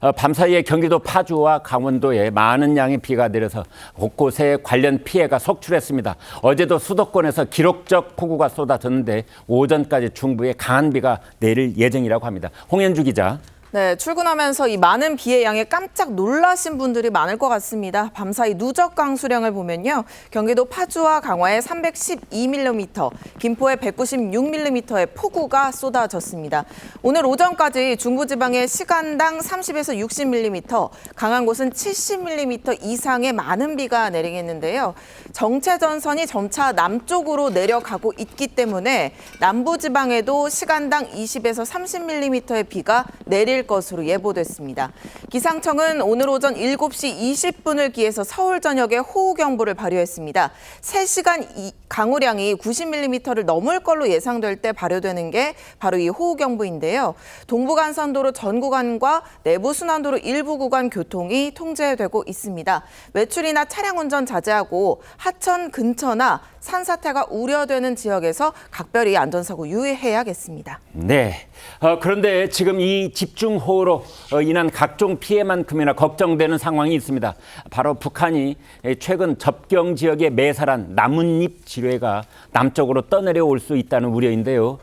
어, 밤사이에 경기도 파주와 강원도에 많은 양의 비가 내려서 곳곳에 관련 피해가 속출했습니다. 어제도 수도권에서 기록적 폭우가 쏟아졌는데 오전까지 중부에 강한 비가 내릴 예정이라고 합니다. 홍현주 기자. 네, 출근하면서 이 많은 비의 양에 깜짝 놀라신 분들이 많을 것 같습니다. 밤사이 누적 강수량을 보면요. 경기도 파주와 강화에 312mm, 김포에 196mm의 폭우가 쏟아졌습니다. 오늘 오전까지 중부지방에 시간당 30에서 60mm, 강한 곳은 70mm 이상의 많은 비가 내리겠는데요. 정체 전선이 점차 남쪽으로 내려가고 있기 때문에 남부지방에도 시간당 20에서 30mm의 비가 내릴 것으로 예보됐습니다. 기상청은 오늘 오전 7시 20분을 기해서 서울 전역에 호우 경보를 발효했습니다. 3시간 이- 강우량이 90mm를 넘을 걸로 예상될 때 발효되는 게 바로 이 호우경보인데요. 동부간선도로 전 구간과 내부순환도로 일부 구간 교통이 통제되고 있습니다. 외출이나 차량 운전 자제하고 하천 근처나 산사태가 우려되는 지역에서 각별히 안전사고 유의해야겠습니다. 네. 어, 그런데 지금 이 집중호우로 어, 인한 각종 피해만큼이나 걱정되는 상황이 있습니다. 바로 북한이 최근 접경 지역에 매설한 나뭇잎 지 뢰가 남쪽으로 떠내려올 수 있다는 우려인데요.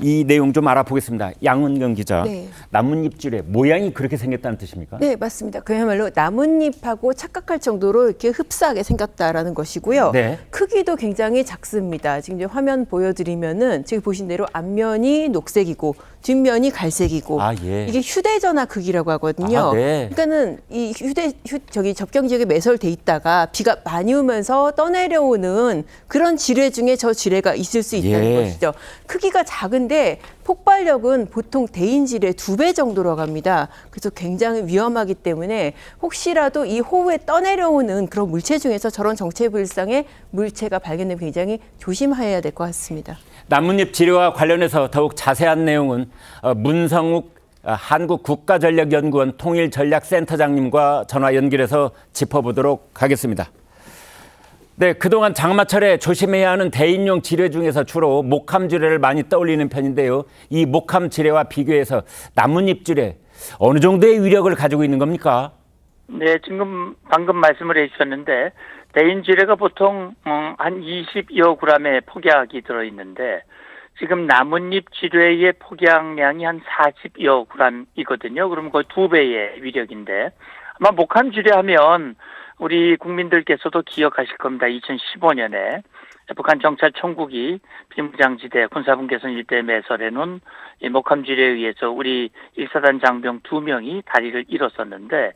이 내용 좀 알아보겠습니다. 양은경 기자. 네. 나뭇잎 지뢰 모양이 그렇게 생겼다는 뜻입니까? 네, 맞습니다. 그야말로 나뭇잎하고 착각할 정도로 이렇게 흡사하게 생겼다라는 것이고요. 네. 크기도 굉장히 작습니다. 지금 이제 화면 보여드리면은 지금 보신 대로 앞면이 녹색이고 뒷면이 갈색이고 아, 예. 이게 휴대전화 크기라고 하거든요. 아, 네. 그러니까는 이 휴대 휴, 저기 접경 지역에 매설돼 있다가 비가 많이 오면서 떠내려오는 그런 지뢰 중에 저 지뢰가 있을 수 있다는 예. 것이죠. 크기가 작 은데 폭발력은 보통 대인 지뢰 두배 정도로 합니다. 그래서 굉장히 위험하기 때문에 혹시라도 이 호우에 떠내려오는 그런 물체 중에서 저런 정체불상의 물체가 발견되면 굉장히 조심해야 될 것 같습니다. 나뭇잎 지뢰와 관련해서 더욱 자세한 내용은 어, 문성욱 어, 한국 국가전력연구원 통일전략센터장님과 전화 연결해서 짚어보도록 하겠습니다. 네, 그동안 장마철에 조심해야 하는 대인용 지뢰 중에서 주로 목함 지뢰를 많이 떠올리는 편인데요. 이 목함 지뢰와 비교해서 나뭇잎 지뢰 어느 정도의 위력을 가지고 있는 겁니까? 네, 지금 방금 말씀을 해주셨는데 대인 지뢰가 보통 어, 한 20여 g의 폭약이 들어있는데 지금 나뭇잎 지뢰의 폭약량이 한 40여 g이거든요. 그럼 거의 두 배의 위력인데 아마 목함 지뢰하면 우리 국민들께서도 기억하실 겁니다. 2015년에 북한 정찰 총국이 비무장지대 군사분 개선 일대 매설해 놓은 이 목함 지뢰에 의해서 우리 일사단 장병 두 명이 다리를 잃었었는데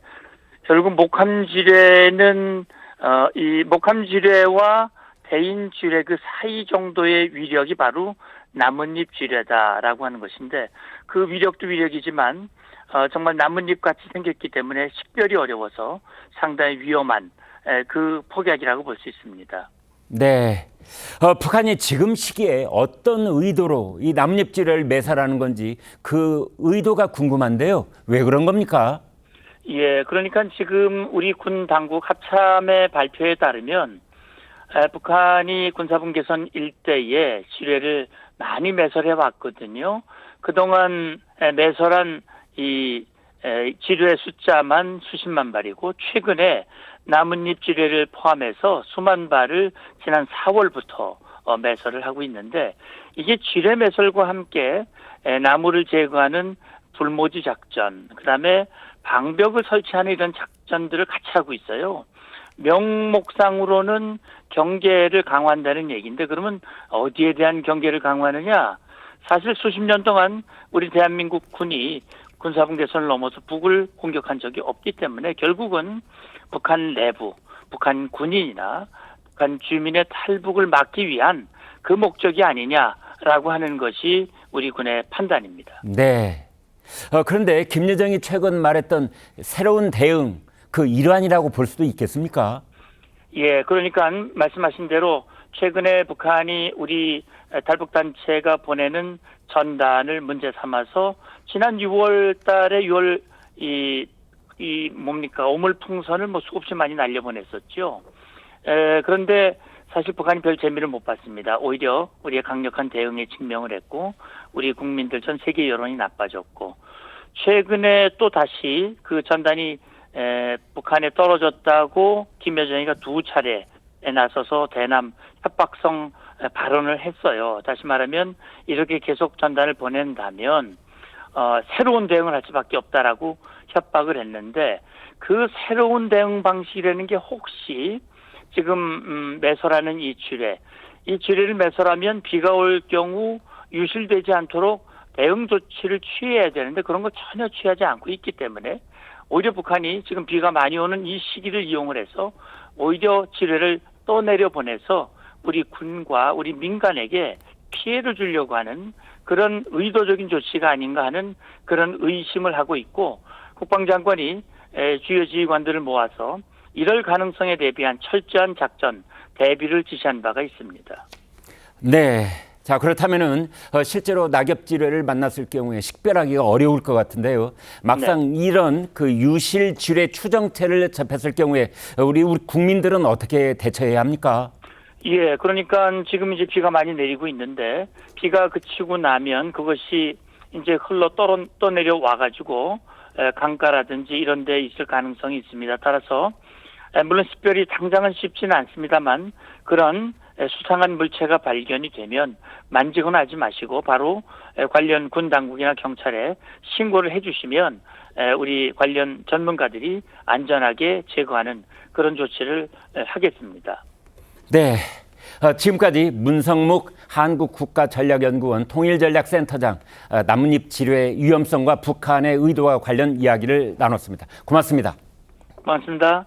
결국 목함지뢰는 어, 이 목함지뢰와 대인지뢰 그 사이 정도의 위력이 바로 나뭇잎 지뢰다라고 하는 것인데 그 위력도 위력이지만 어, 정말 나뭇잎 같이 생겼기 때문에 식별이 어려워서 상당히 위험한 에, 그 폭약이라고 볼 수 있습니다. 네. 어, 북한이 지금 시기에 어떤 의도로 이 나뭇잎 지뢰를 매설하는 건지 그 의도가 궁금한데요. 왜 그런 겁니까? 예, 그러니까 지금 우리 군 당국 합참의 발표에 따르면 에, 북한이 군사분 개선 일대에 지뢰를 많이 매설해 왔거든요. 그동안 에, 매설한 이 에, 지뢰 숫자만 수십만 발이고 최근에 나뭇잎 지뢰를 포함해서 수만 발을 지난 4월부터 어, 매설을 하고 있는데 이게 지뢰 매설과 함께 에, 나무를 제거하는 불모지 작전, 그다음에 방벽을 설치하는 이런 작전들을 같이 하고 있어요. 명목상으로는 경계를 강화한다는 얘기인데 그러면 어디에 대한 경계를 강화하느냐? 사실 수십 년 동안 우리 대한민국 군이 군사분 개선을 넘어서 북을 공격한 적이 없기 때문에 결국은 북한 내부, 북한 군인이나 북한 주민의 탈북을 막기 위한 그 목적이 아니냐라고 하는 것이 우리 군의 판단입니다. 네. 어, 그런데 김여정이 최근 말했던 새로운 대응 그 일환이라고 볼 수도 있겠습니까? 예, 그러니까 말씀하신 대로 최근에 북한이 우리 탈북 단체가 보내는 전단을 문제 삼아서 지난 6월 달에 6월 이, 이 뭡니까 오물풍선을 뭐 수없이 많이 날려보냈었죠. 에, 그런데 사실 북한이 별 재미를 못 봤습니다. 오히려 우리의 강력한 대응에 직명을 했고 우리 국민들 전 세계 여론이 나빠졌고 최근에 또 다시 그 전단이 에, 북한에 떨어졌다고 김여정이가 두 차례에 나서서 대남 협박성 에, 발언을 했어요. 다시 말하면 이렇게 계속 전단을 보낸다면 어, 새로운 대응을 할 수밖에 없다라고 협박을 했는데 그 새로운 대응 방식이라는 게 혹시 지금 음, 매설하는 이 지뢰, 이 지뢰를 매설하면 비가 올 경우 유실되지 않도록 대응 조치를 취해야 되는데 그런 거 전혀 취하지 않고 있기 때문에 오히려 북한이 지금 비가 많이 오는 이 시기를 이용을 해서 오히려 지뢰를 떠내려 보내서 우리 군과 우리 민간에게 피해를 주려고 하는 그런 의도적인 조치가 아닌가 하는 그런 의심을 하고 있고 국방장관이 에, 주요 지휘관들을 모아서 이럴 가능성에 대비한 철저한 작전 대비를 지시한 바가 있습니다. 네. 자 그렇다면은 어, 실제로 낙엽지뢰를 만났을 경우에 식별하기가 어려울 것 같은데요. 막상 이런 그 유실 지뢰 추정체를 접했을 경우에 우리 우리 국민들은 어떻게 대처해야 합니까? 예, 그러니까 지금 이제 비가 많이 내리고 있는데 비가 그치고 나면 그것이 이제 흘러 떨어 떠내려 와가지고 에, 강가라든지 이런 데 있을 가능성이 있습니다. 따라서 에, 물론 식별이 당장은 쉽지는 않습니다만 그런 에, 수상한 물체가 발견이 되면 만지거나 하지 마시고 바로 에, 관련 군 당국이나 경찰에 신고를 해주시면 에, 우리 관련 전문가들이 안전하게 제거하는 그런 조치를 에, 하겠습니다. 네. 어, 지금까지 문성묵 한국국가전략연구원 통일전략센터장 어, 나뭇잎 지뢰의 위험성과 북한의 의도와 관련 이야기를 나눴습니다. 고맙습니다. 고맙습니다.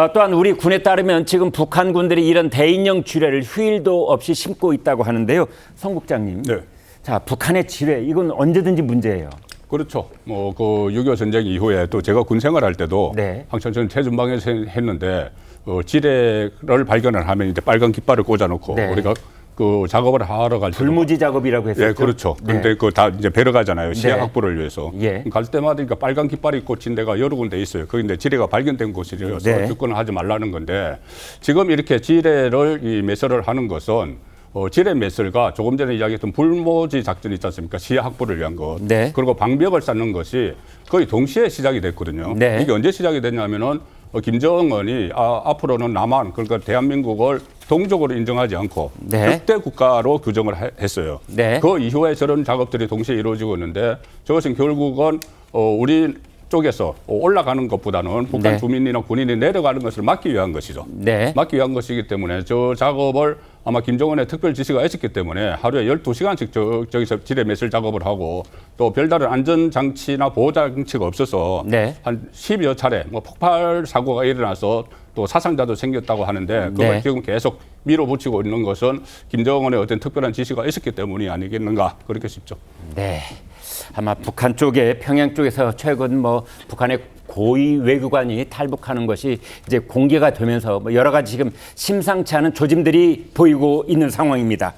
어, 또한 우리 군에 따르면 지금 북한 군들이 이런 대인용 지뢰를 휴일도 없이 심고 있다고 하는데요. 성 국장님. 네. 자, 북한의 지뢰 이건 언제든지 문제예요. 그렇죠. 뭐그 6.25 전쟁 이후에 또 제가 군 생활할 때도 네. 저는 최전방에서 했는데 어, 지뢰를 발견을 하면 이제 빨간 깃발을 꽂아놓고 네. 우리가 그 작업을 하러 갈 때. 불무지 작업이라고 했었죠. 예, 그렇죠. 네. 근데 그 다 이제 배러 가잖아요. 시야 네. 확보를 위해서. 예. 갈 때마다 그러니까 빨간 깃발이 꽂힌 데가 여러 군데 있어요. 이제 지뢰가 발견된 곳이라서 네. 접근을 하지 말라는 건데 지금 이렇게 지뢰를 이 매설을 하는 것은 어, 지뢰 매설과 조금 전에 이야기했던 불모지 작전이 있지 않습니까? 시야 확보를 위한 것. 네. 그리고 방벽을 쌓는 것이 거의 동시에 시작이 됐거든요. 네. 이게 언제 시작이 됐냐면은 어, 김정은이 아, 앞으로는 남한 그러니까 대한민국을 동족으로 인정하지 않고 네. 극대 국가로 규정을 해- 했어요. 네. 그 이후에 저런 작업들이 동시에 이루어지고 있는데 저것은 결국은 어, 우리 쪽에서 올라가는 것보다는 북한 네. 주민이나 군인이 내려가는 것을 막기 위한 것이죠. 네. 막기 위한 것이기 때문에 저 작업을 아마 김정은의 특별 지시가 있었기 때문에 하루에 12시간씩 저, 저기서 지뢰 매설 작업을 하고 또 별다른 안전장치나 보호장치가 없어서 네. 한 10여 차례 뭐 폭발 사고가 일어나서 또 사상자도 생겼다고 하는데 그걸 네. 지금 계속 밀어붙이고 있는 것은 김정은의 어떤 특별한 지시가 있었기 때문이 아니겠는가 그렇게 싶죠. 네. 아마 북한 쪽에 평양 쪽에서 최근 뭐 북한의 고위 외교관이 탈북하는 것이 이제 공개가 되면서 뭐 여러 가지 지금 심상치 않은 조짐들이 보이고 있는 상황입니다.